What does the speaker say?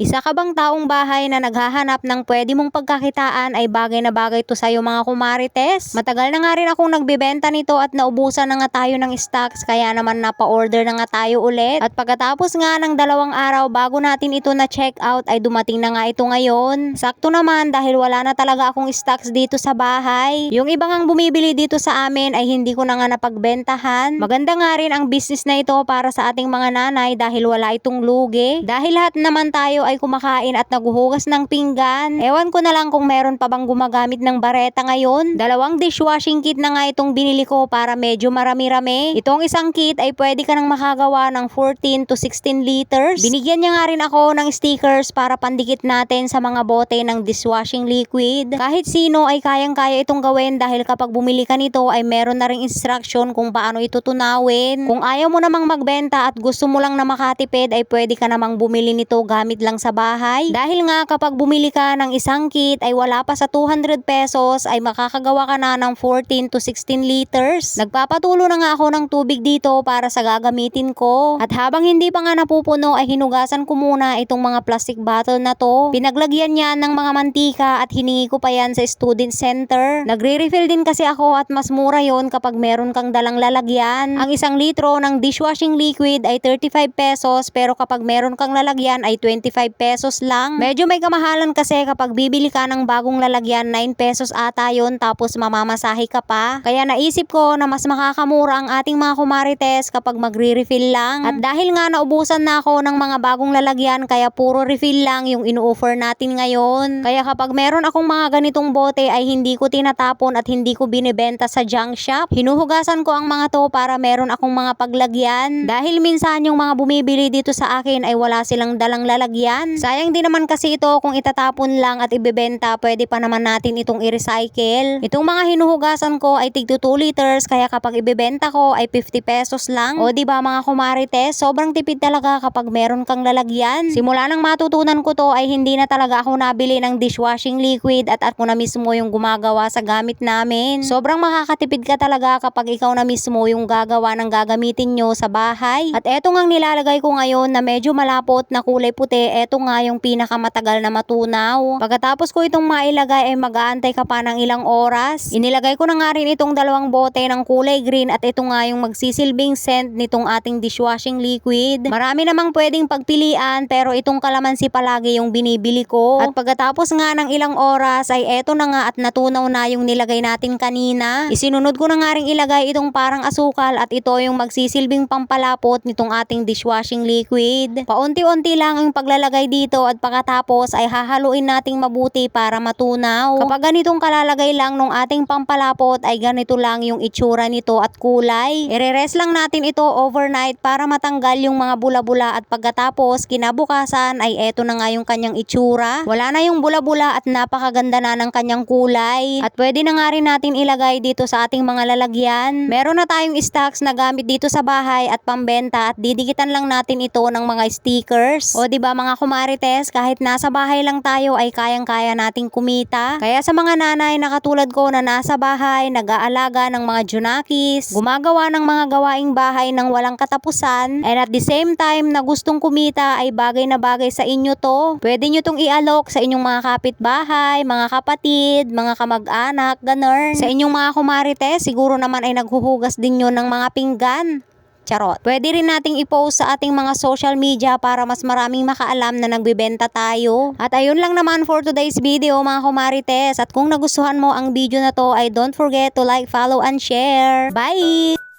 Isa ka bang taong bahay na naghahanap ng pwede mong pagkakitaan ay bagay na bagay to sa'yo mga kumarites? Matagal na nga rin akong nagbebenta nito at naubusan na nga tayo ng stocks kaya naman napa-order na nga tayo ulit. At pagkatapos nga ng dalawang araw bago natin ito na check out ay dumating na nga ito ngayon. Sakto naman dahil wala na talaga akong stocks dito sa bahay. Yung ibang ang bumibili dito sa amin ay hindi ko na nga napagbentahan. Maganda nga rin ang business na ito para sa ating mga nanay dahil wala itong lugi. Dahil lahat naman tayo ay kumakain at naguhugas ng pinggan. Ewan ko na lang kung meron pa bang gumagamit ng bareta ngayon. Dalawang dishwashing kit na nga itong binili ko para medyo marami-rami. Itong isang kit ay pwede ka nang makagawa ng 14 to 16 liters. Binigyan niya nga rin ako ng stickers para pandikit natin sa mga bote ng dishwashing liquid. Kahit sino ay kayang-kaya itong gawin dahil kapag bumili ka nito ay meron na ring instruction kung paano ito tunawin. Kung ayaw mo namang magbenta at gusto mo lang na makatipid ay pwede ka namang bumili nito gamit lang sa bahay. Dahil nga kapag bumili ka ng isang kit ay wala pa sa 200 pesos ay makakagawa ka na ng 14 to 16 liters. Nagpapatulo na nga ako ng tubig dito para sa gagamitin ko. At habang hindi pa nga napupuno ay hinugasan ko muna itong mga plastic bottle na to. Pinaglagyan niya ng mga mantika at hiningi ko pa yan sa student center. Nagre-refill din kasi ako at mas mura yon kapag meron kang dalang lalagyan. Ang isang litro ng dishwashing liquid ay 35 pesos pero kapag meron kang lalagyan ay 25 pesos lang. Medyo may kamahalan kasi kapag bibili ka ng bagong lalagyan 9 pesos ata yon tapos mamamasahe ka pa. Kaya naisip ko na mas makakamura ang ating mga kumarites kapag magre-refill lang. At dahil nga naubusan na ako ng mga bagong lalagyan kaya puro refill lang yung ino-offer natin ngayon. Kaya kapag meron akong mga ganitong bote ay hindi ko tinatapon at hindi ko binibenta sa junk shop. Hinuhugasan ko ang mga to para meron akong mga paglagyan. Dahil minsan yung mga bumibili dito sa akin ay wala silang dalang lalagyan. Sayang din naman kasi ito kung itatapon lang at ibebenta, pwede pa naman natin itong i-recycle. Itong mga hinuhugasan ko ay tig 2 liters kaya kapag ibebenta ko ay 50 pesos lang. O di ba mga kumarites, sobrang tipid talaga kapag meron kang lalagyan. Simula nang matutunan ko to ay hindi na talaga ako nabili ng dishwashing liquid at ako na mismo yung gumagawa sa gamit namin. Sobrang makakatipid ka talaga kapag ikaw na mismo yung gagawa ng gagamitin nyo sa bahay. At eto nga ang nilalagay ko ngayon na medyo malapot na kulay puti, eto nga yung pinakamatagal na matunaw. Pagkatapos ko itong mailagay ay mag-aantay ka pa ng ilang oras. Inilagay ko na nga rin itong dalawang bote ng kulay green at ito nga yung magsisilbing scent nitong ating dishwashing liquid. Marami namang pwedeng pagpilian pero itong kalamansi palagi yung binibili ko. At pagkatapos nga ng ilang oras ay eto na nga at natunaw na yung nilagay natin kanina. Isinunod ko na nga rin ilagay itong parang asukal at ito yung magsisilbing pampalapot nitong ating dishwashing liquid. Paunti-unti lang ang paglalagay dito at pagkatapos ay hahaluin nating mabuti para matunaw. Kapag ganitong kalalagay lang nung ating pampalapot ay ganito lang yung itsura nito at kulay. Ire-rest lang natin ito overnight para matanggal yung mga bula-bula at pagkatapos kinabukasan ay eto na nga yung kanyang itsura. Wala na yung bula-bula at napakaganda na ng kanyang kulay. At pwede na nga rin natin ilagay dito sa ating mga lalagyan. Meron na tayong stocks na gamit dito sa bahay at pambenta at didikitan lang natin ito ng mga stickers. O ba mga kumarites, kahit nasa bahay lang tayo ay kayang-kaya nating kumita. Kaya sa mga nanay na katulad ko na nasa bahay, nag-aalaga ng mga junakis, gumagawa ng mga gawaing bahay ng walang katapusan, and at the same time na gustong kumita ay bagay na bagay sa inyo to. Pwede nyo tong i-alok sa inyong mga kapitbahay, mga kapatid, mga kamag-anak, ganun. Sa inyong mga kumarites, siguro naman ay naghuhugas din yun ng mga pinggan. Charot. Pwede rin nating i-post sa ating mga social media para mas maraming makaalam na nagbibenta tayo. At ayun lang naman for today's video mga kumarites. At kung nagustuhan mo ang video na to ay don't forget to like, follow, and share. Bye!